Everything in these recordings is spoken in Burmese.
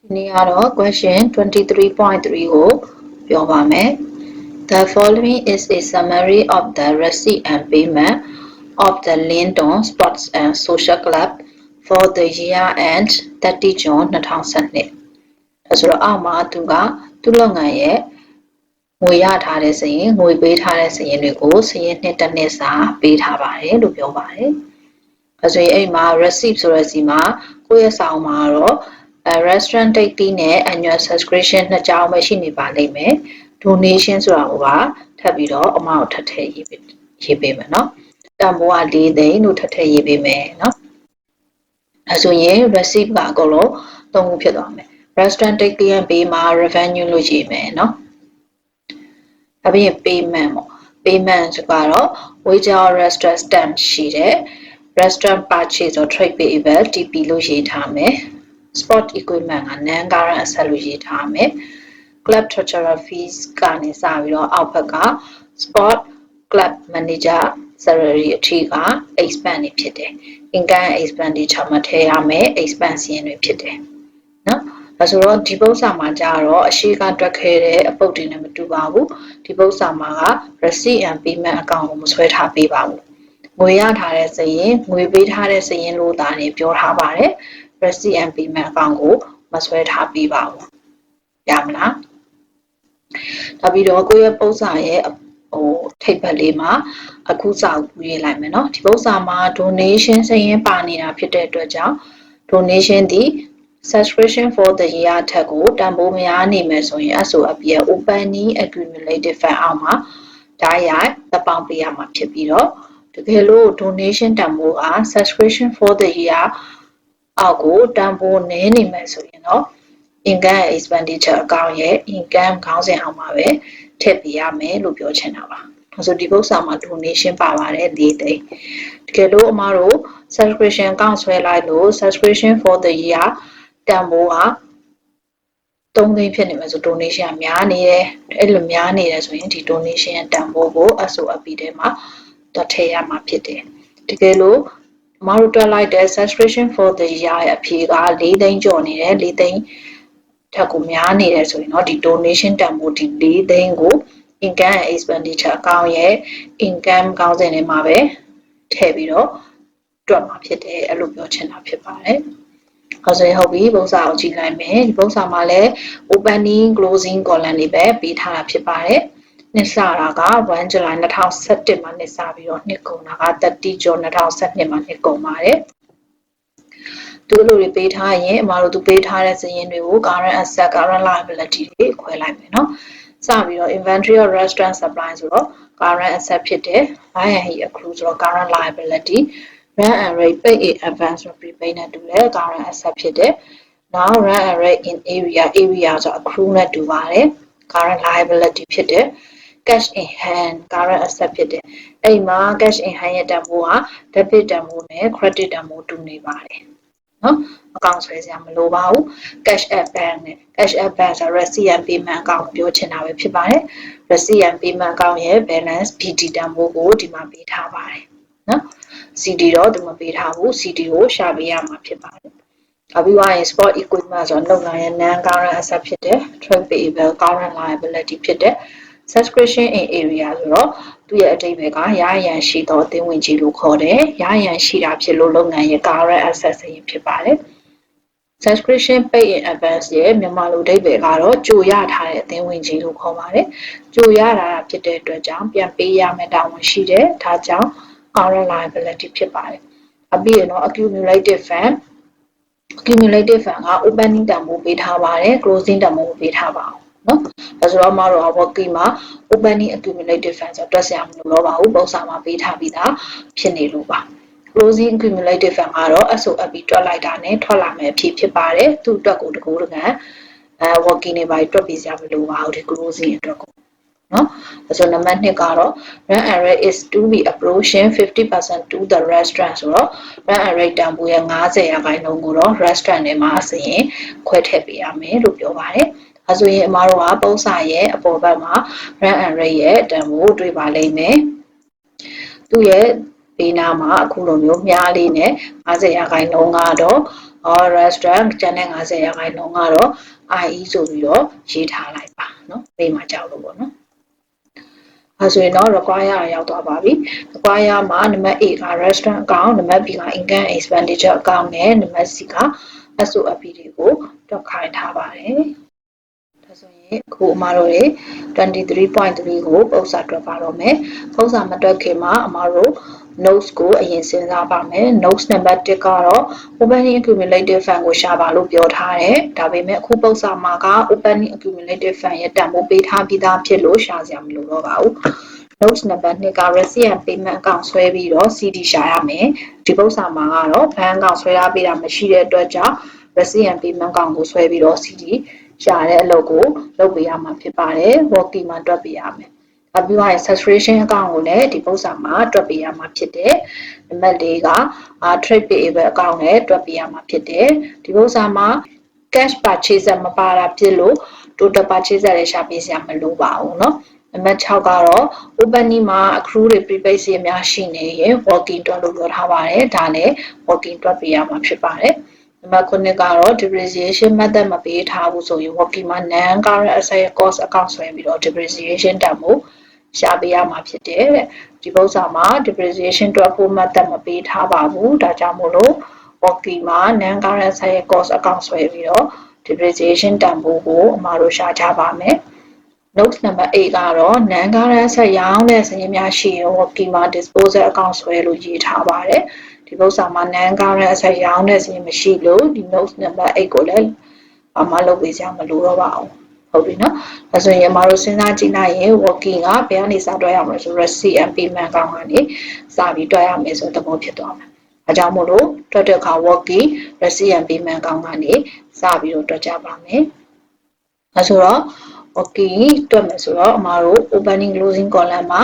ဒီနေ့ကတော့ question 23.3ကိုပြောပါမယ် The following is a summary of the receipt and payment of the Linton Sports and Social Club for the year end 30 June 2012ဒါဆိုတော့အောက်မှာသူကသူ့လုပ်ငန်းရဲ့ငွေရထားတဲ့စရင်ငွေပေးထားတဲ့စရင်တွေကိုစရင်နှစ်တစ်နှစ်စာပေးထားပါတယ်လို့ပြောပါတယ်။အဲဆိုရင်အဲ့မှာ receipt ဆိုတဲ့စီမှာကိုယ့်ရဲ့စာအုပ်မှာတော့အဲ restaurant date တီးနဲ့ annual subscription နှစ်ကြောင်းပဲရှိနေပါလိမ့်မယ်။ donation ဆိုတာကိုပါထပ်ပြီးတော့အမောက်ထပ်ထည့်ရေးပေးရေးပေးမယ်နော်။တန်ဖိုးက၄သိန်းလို့ထပ်ထည့်ရေးပေးမယ်နော်။အဲဆိုရင် receipt ကအကုန်လုံးသုံးခုဖြစ်သွားမယ်။ restaurant date တီးရင်ပေးမှာ revenue လို့ရေးမယ်နော်။အပြင် payment ပေါ့ payment ဆိုတော့ wage or restaurant stamp ရှိတယ် restaurant purchase or trade payable TP လို့ရေးထားမယ် sport equipment က non current asset လို့ရေးထားမယ် club treasurer fees ကနေစပြီးတော့အောက်ဘက်က sport club manager salary အထိက expense တွေဖြစ်တယ် income expenditure မှာထည့်ရမယ် expense ရင်းတွေဖြစ်တယ်နော်ဒါဆိုတော့ဒီပု္ပ္ပစာမှာကြတော့အရှိကတွက်ခဲ့တဲ့အပုတ်တွေနဲ့မတူပါဘူးဒီပု္ပ္ပစာမှာက receipt and payment account ကိုမဆွဲထားပေးပါဘူးငွေရထားတဲ့စရင်ငွေပေးထားတဲ့စရင်လို့ဒါနေပြောထားပါတယ် receipt and payment account ကိုမဆွဲထားပေးပါဘူးရမလားနောက်ပြီးတော့ကိုယ့်ရဲ့ပု္ပ္ပစာရဲ့ဟိုထိပ်ပတ်လေးမှာအခုစာကိုရေးလိုက်မယ်เนาะဒီပု္ပ္ပစာမှာ donation စရင်ပါနေတာဖြစ်တဲ့အတွက်ကြောင့် donation ဒီ subscription for the year ထက်ကိုတန်ဖိုးများနေမယ်ဆိုရင် SOP ရဲ့ opening accumulated fund အောက်မှာဓာတ်ရိုက်သပောင်းပေးရမှာဖြစ်ပြီးတော့တကယ်လို့ donation တန်ဖိုးက subscription for the year အောက်ကိုတန်ဖိုးနည်းနေမယ်ဆိုရင်တော့ income expenditure အကောင့်ရဲ့ income ခေါင်းစဉ်အောက်မှာပဲထည့်ပေးရမယ်လို့ပြောချင်တာပါ။ဆိုဒီပု္ပ္ပစာမှာ donation ပါပါတယ်၄သိန်း။တကယ်လို့အမတို့ subscription အကောင့်ဆွဲလိုက်လို့ subscription for the year တန်ဖိုးက3သိန်းဖြစ်နေမယ်ဆို donation ကများနေတယ်အဲ့လိုများနေတယ်ဆိုရင်ဒီ donation ရဲ့တန်ဖိုးကို SOP ထဲမှာတော့ထည့်ရမှာဖြစ်တယ်တကယ်လို့ မတို့တွက်လိုက်တဲ့ subscription for the year ရဲ့အဖြေက4သိန်းကျော်နေတယ်4သိန်းထက်ကိုများနေတယ်ဆိုရင်တော့ဒီ donation တန်ဖိုးဒီ4သိန်းကို income and expenditure အကောင့်ရဲ့ income ကောင်းစဉ်တွေမှာပဲထည့်ပြီးတော့တွက်မှာဖြစ်တယ်အဲ့လိုပြောချင်တာဖြစ်ပါတယ်ဟုတ်ဆိုရင်ဟုတ်ပြီပုံစံကိုကြည့်လိုက်မယ်ဒီပုံစံမှာလည်း opening closing column တွေပဲပေးထားတာဖြစ်ပါတယ် နှစ်စတာက1 July 2017မှာနှစ်စပြီးတော့နှစ်ကုန်တာက30 June 2012မှာနှစ်ကုန်ပါတယ်သူလိုတွေပေးထားရင်အမတို့သူပေးထားတဲ့စာရင်းတွေကို current asset current liability တွေခွဲလိုက်မယ်နော်စပြီးတော့ inventory of restaurant supply ဆိုတော့ current asset ဖြစ်တယ် buy and he accrue ဆိုတော့ current liability rent and rate pay in advance ဆို prepay နဲ့တူတယ် current asset ဖြစ်တယ် now rent and rate in area area ဆို accrue နဲ့တူပါတယ် current liability ဖြစ်တယ် cash in hand current asset ဖြစ်တယ်အဲ့ဒီမှာ cash in hand ရဲ့တန်ဖိုးက debit တန်ဖိုးနဲ့ credit တန်ဖိုးတူနေပါတယ်နော်အကောင့်ဆွဲစရာမလိုပါဘူး cash at bank နဲ့ cash at bank ဆို receipt and payment အကောင့်ပြောချင်တာပဲဖြစ်ပါတယ် receipt and payment အကောင့်ရဲ့ balance BT တန်ဖိုးကိုဒီမှာပေးထားပါတယ်နော် CD တော့ဒီမှာပေးထားဘူး CD ကိုရှာပေးရမှာဖြစ်ပါတယ်အပြီးသွားရင် sport equipment ဆိုတော့လုပ်နိုင်ရဲ့ non current asset ဖြစ်တယ် trade payable current liability ဖြစ်တယ် subscription in area ဆိုတော့သူ့ရဲ့အတိတ်ပဲကရရန်ရှိသောအသင်းဝင်ကြီးလို့ခေါ်တယ်ရရန်ရှိတာဖြစ်လို့လုပ်ငန်းရဲ့ current asset စရင်ဖြစ်ပါတယ် subscription pay in advance ရဲ့မြန်မာလိုအဓိပ္ပာယ်ကတော့ကြိုရထားတဲ့အသင်းဝင်ကြီးလို့ခေါ်ပါတယ်ကြိုရတာဖြစ်တဲ့အတွက်ကြောင့်ပြန်ပေးရမယ့်တာဝန်ရှိတယ်ဒါကြောင့် current liability ဖြစ်ပါတယ်အပြီးရင်တော့ accumulated fund accumulated fund က opening တန်ဖိုးပေးထားပါတယ် closing တန်ဖိုးပေးထားပါအောင် နော်ဒါဆိုတော့မတော့ working မှာ opening accumulated fund ဆိုတော့တွက်စရာမလိုတော့ပါဘူးပုံစံမှာပေးထားပြီးသားဖြစ်နေလို့ပါ closing accumulated fund ကတော့ SOP တွက်လိုက်တာနဲ့ထွက်လာမယ်အဖြစ်ဖြစ်ပါတယ်သူ့အတွက်ကိုတကူတကန်အဲ working တွေပါတွက်ပေးစရာမလိုပါဘူးဒီ closing အတွက်ကိုနော်ဒါဆိုနံပါတ်2ကတော့ run and rate is to be approaching 50% to the restaurant ဆိုတော့ run and rate တန်ဖိုးရဲ့90ရာခိုင်နှုန်းကိုတော့ restaurant တွေမှာဆိုရင်ခွဲထည့်ပေးရမယ်လို့ပြောပါတယ် အဲဆိုရင်အမားတို့ကပုံစံရဲ့အပေါ်ဘက်မှာ run and rate ရဲ့တန်ဖိုးတွေ့ပါလိမ့်မယ်သူ့ရဲ့ဘေးနားမှာအခုလိုမျိုးမြားလေးနဲ့50ရာခိုင်နှုန်းကတော့ or restaurant ကျန်တဲ့50ရာခိုင်နှုန်းကတော့ IE ဆိုပြီးတော့ရေးထားလိုက်ပါเนาะပေးမှာကြောက်လို့ပေါ့နော်အဲဆိုရင်တော့ require ရောက်သွားပါပြီ require မှာနံပါတ် A က restaurant account နံပါတ် B က income expenditure account နဲ့နံပါတ် C က SOP တွေကိုတွက်ခိုင်းထားပါတယ် ဒါဆိုရင်အခုအမတို့တွေ23.3ကိုပုံစံတွက်ပါတော့မယ်ပုံစံမတွက်ခင်မှာအမတို့ notes ကိုအရင်စဉ်းစားပါမယ် notes နံပါတ်1ကတော့ opening accumulated fund ကိုရှာပါလို့ပြောထားတယ်ဒါပေမဲ့အခုပုံစံမှာက opening accumulated fund ရဲ့တန်ဖိုးပေးထားပြီးသားဖြစ်လို့ရှာစရာမလိုတော့ပါဘူး notes number 2က receipt and payment account ဆွဲပြီးတော့ CD ရှာရမယ်ဒီပုံစံမှာကတော့ bank account ဆွဲထားပေးတာမရှိတဲ့အတွက်ကြောင့် receipt and payment account ကိုဆွဲပြီးတော့ CD ရှာတဲ့အလုပ်ကိုလုပ်ပေးရမှာဖြစ်ပါတယ် working မှာတွက်ပေးရမယ်အပြီးတော့ saturation account ကိုလည်းဒီပုံစံမှာတွက်ပေးရမှာဖြစ်တယ်။နံပါတ်၄က trade payable account နဲ့တွက်ပေးရမှာဖြစ်တယ်။ဒီပုံစံမှာ cash purchase မပါတာဖြစ်လို့ total purchase လည်းရှာပေးစရာမလိုပါဘူးเนาะ။နံပါတ်6ကတော့ opening မှာ accrue တွေ prepaid စီအများရှိနေရင် working တွက်လို့ပြောထားပါတယ်။ဒါလည်း working တွက်ပေးရမှာဖြစ်ပါတယ်။ နံပါတ်9ကတော့ depreciation method မပေးထားဘူးဆိုရင် working မှာ non current asset cost account ဆွဲပြီးတော့ depreciation တန်ဖိုးရှာပေးရမှာဖြစ်တယ်တဲ့ဒီပု္ပ္ပာမှာ depreciation တွက်ဖို့ method မပေးထားပါဘူးဒါကြောင့်မို့လို့ working မှာ non current asset cost account ဆွဲပြီးတော့ depreciation တန်ဖိုးကိုအမှားတို့ရှာကြပါမယ် note number 8ကတော့ non current asset ရောင်းတဲ့စာရင်းများရှိရင် working မှာ disposal account ဆွဲလို့ရေးထားပါတယ် ဒီပု္ပ္ပာမှာ non current asset ရောင်းတဲ့စာရင်းမရှိလို့ဒီ note number 8ကိုလည်းအမှားလုပ်ပေးကြမလို့တော့ပါဘူးဟုတ်ပြီနော်။ဒါဆိုရင်မတို့စဉ်းစားကြည့်လိုက်ရင် working ကဘယ်ကနေစတွက်ရမလဲဆို receipt and payment ကောင်ကနေစပြီးတွက်ရမယ်ဆိုတဲ့သဘောဖြစ်သွားမယ်။အဲကြောင့်မို့လို့တွက်တဲ့အခါ working receipt and payment ကောင်ကနေစပြီးတော့တွက်ကြပါမယ်။အဲဆိုတော့ working တွက်မယ်ဆိုတော့အမတို့ opening closing column မှာ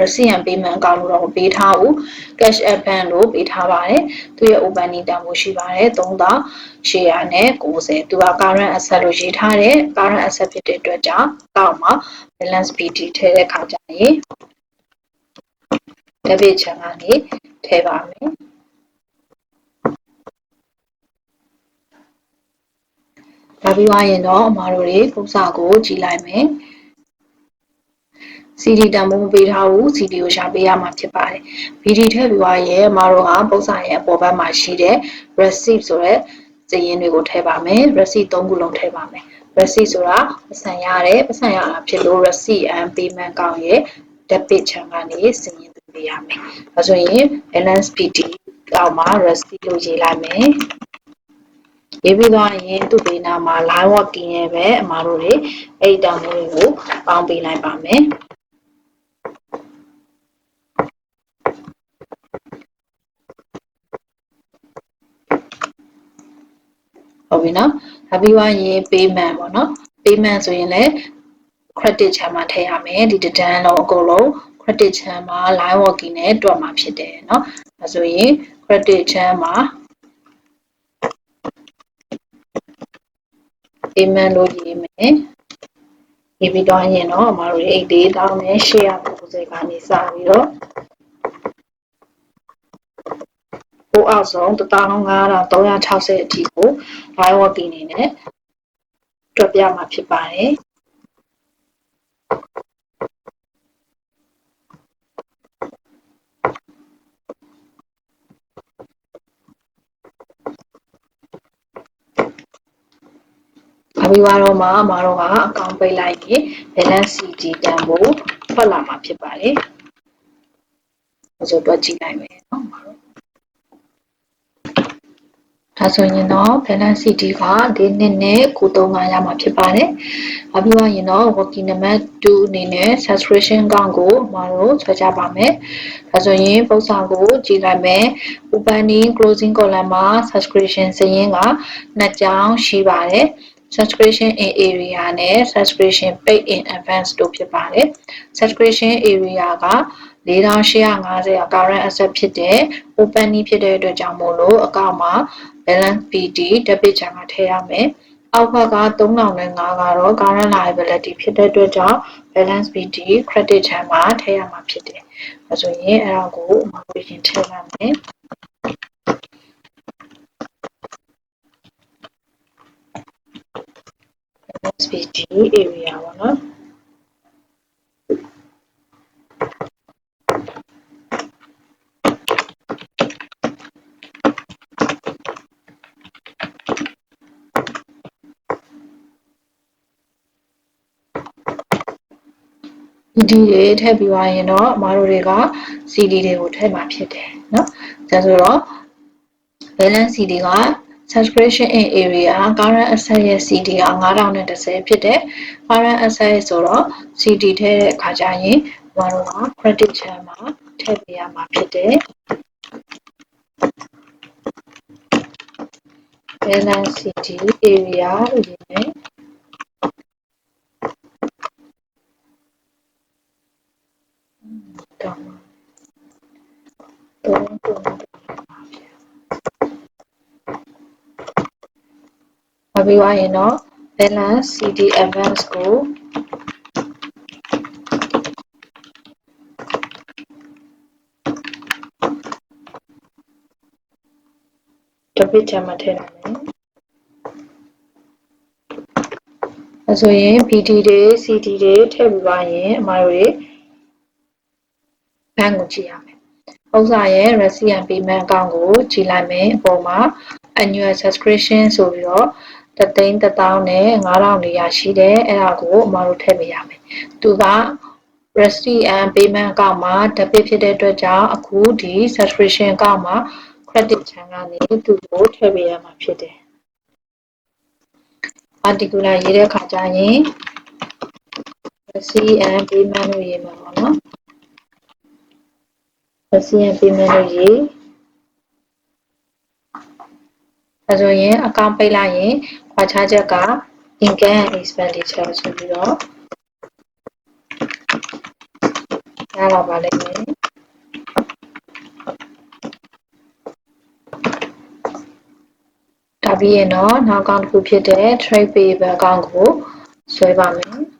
receipt and payment အကောင့်လို့တော့ပေးထားဘူး cash app bank လို့ပေးထားပါတယ်သူရဲ့ opening တန်ဖိုးရှိပါတယ်3800နဲ့90သူက current asset လို့ရေးထားတယ် current asset ဖြစ်တဲ့အတွက်ကြောင့်အောက်မှာ balance BT ထည့်တဲ့ခါကျရင် debit ချမ်းကနေထည့်ပါမယ်ဒါပြီးသွားရင်တော့အမှားတို့တွေပုံစံကိုကြည့်လိုက်မယ် CD တန်ဖိုးမပေးထားဘူး CD ကိုရှာပေးရမှာဖြစ်ပါတယ် BD ထည့်ပြီးသွားရင်မတို့ကပုံစံရဲ့အပေါ်ဘက်မှာရှိတဲ့ receipt ဆိုတဲ့စာရင်းတွေကိုထည့်ပါမယ် receipt ၃ခုလုံးထည့်ပါမယ် receipt ဆိုတာပတ်စံရတယ်ပတ်စံရတာဖြစ်လို့ receipt and payment ကောင်းရဲ့ debit ချမ်းကနေစာရင်းသွင်းပေးရမယ်ဒါဆိုရင် balance BD အောက်မှာ receipt လို့ရေးလိုက်မယ်ရေးပြီးသွားရင်သူ့ဘေးနားမှာ line working ရဲ့ပဲအမှားတို့တွေအဲ့ဒီတောင်းတွေကိုပေါင်းပေးလိုက်ပါမယ် ဟုတ်ပြီနော်ဒါပြီးသွားရင် payment ပေါ့နော် payment ဆိုရင်လည်း credit ချမ်းမှာထည့်ရမယ်ဒီတန်းလုံးအကုန်လုံး credit ချမ်းမှာ line working နဲ့တွက်မှာဖြစ်တယ်เนาะဒါဆိုရင် credit ချမ်းမှာ payment လို့ရေးမယ်ရေးပြီးတော့ရင်တော့အမတို့အိတ်လေးတောင်းနဲ့890ကနေစပြီးတော့ ဟိုအောက်ဆုံး15360အထိကို live working နေနဲ့တွက်ပြမှာဖြစ်ပါတယ်အပြီးတော့မှမတော်ကအကောင့်ပိတ်လိုက်ရင် balance CG တန်ဖို့ထွက်လာမှာဖြစ်ပါတယ်။အဲဆိုတွက်ကြည့်လိုက်မယ်နော်မတော် ဒါဆိုရင်တော့ balance CD ကဒီနှစ်နဲ့ကို35ရမှာဖြစ်ပါတယ်။နောက်ပြီးတော့ရင်တော့ working number 2အနေနဲ့ saturation ကောင်ကိုမတို့ဆွဲကြပါမယ်။ဒါဆိုရင်ပုံစံကိုကြည့်လိုက်မယ်။ opening closing column မှာ subscription စရင်းကနှစ်ကြောင်းရှိပါတယ်။ subscription in area နဲ့ subscription paid in advance တို့ဖြစ်ပါတယ်။ subscription area က4850 current asset ဖြစ်တဲ့ open ဖြစ်တဲ့အတွက်ကြောင့်မို့လို့အကောင့်မှာ balance pt တက်ပစ်ချာမှာထည့်ရမယ်အောက်ဘက်က3000နဲ့5ကတော့ current liability ဖြစ်တဲ့အတွက်ကြောင့် balance pt credit ချမ်းမှာထည့်ရမှာဖြစ်တယ်။ဒါဆိုရင်အဲ့ဒါကိုအမှတ်ပြင်ထည့်ရမယ်။ SPG area ပေါ့နော်။ CD တွေထည့်ပြီးသွားရင်တော့အမတို့တွေက CD တွေကိုထည့်မှာဖြစ်တယ်เนาะဒါဆိုတော့ balance CD က subscription in area current asset ရဲ့ CD က9010ဖြစ်တယ် current asset ဆိုတော့ CD ထည့်တဲ့အခါကျရင်အမတို့က credit ချမ်းမှာထည့်ပေးရမှာဖြစ်တယ် balance CD area လို့ရေးမ တော့တော့မပြီးသွားရင်တော့ balance CD advance ကိုတပိတ်ချမ်းမထည့်နိုင်မယ်အဲဆိုရင် BD တွေ CD တွေထည့်ပြီးသွားရင်အမတို့တွေဘဏ်ကိုကြည့်ရမယ်။ ဥစ္စာရဲ့ receipt payment account ကိုကြည့်လိုက်မယ်။အပေါ်မှာ annual subscription ဆိုပြီးတော့တသိန်းတစ်သောင်းနဲ့9000နေရာရှိတယ်။အဲ့ဒါကိုအမတို့ထည့်ပေးရမယ်။သူက receipt and payment account မှာ debit ဖြစ်တဲ့အတွက်ကြောင့်အခုဒီ subscription account မှာ credit ချမ်းကနေသူ့ကိုထည့်ပေးရမှာဖြစ်တယ်။ particular ရေးတဲ့အခါကျရင် receipt and payment လို့ရေးမှာပေါ့နော် receipt and payment လို့ရေးအဲဆိုရင် account ပိတ်လိုက်ရင်ခွာခြားချက်က income and expenditure ဆိုပြီးတော့ရလာပါလိမ့်မယ်ဒါပြီးရင်တော့နောက် account တစ်ခုဖြစ်တဲ့ trade payable account ကိုဆွဲပါမယ်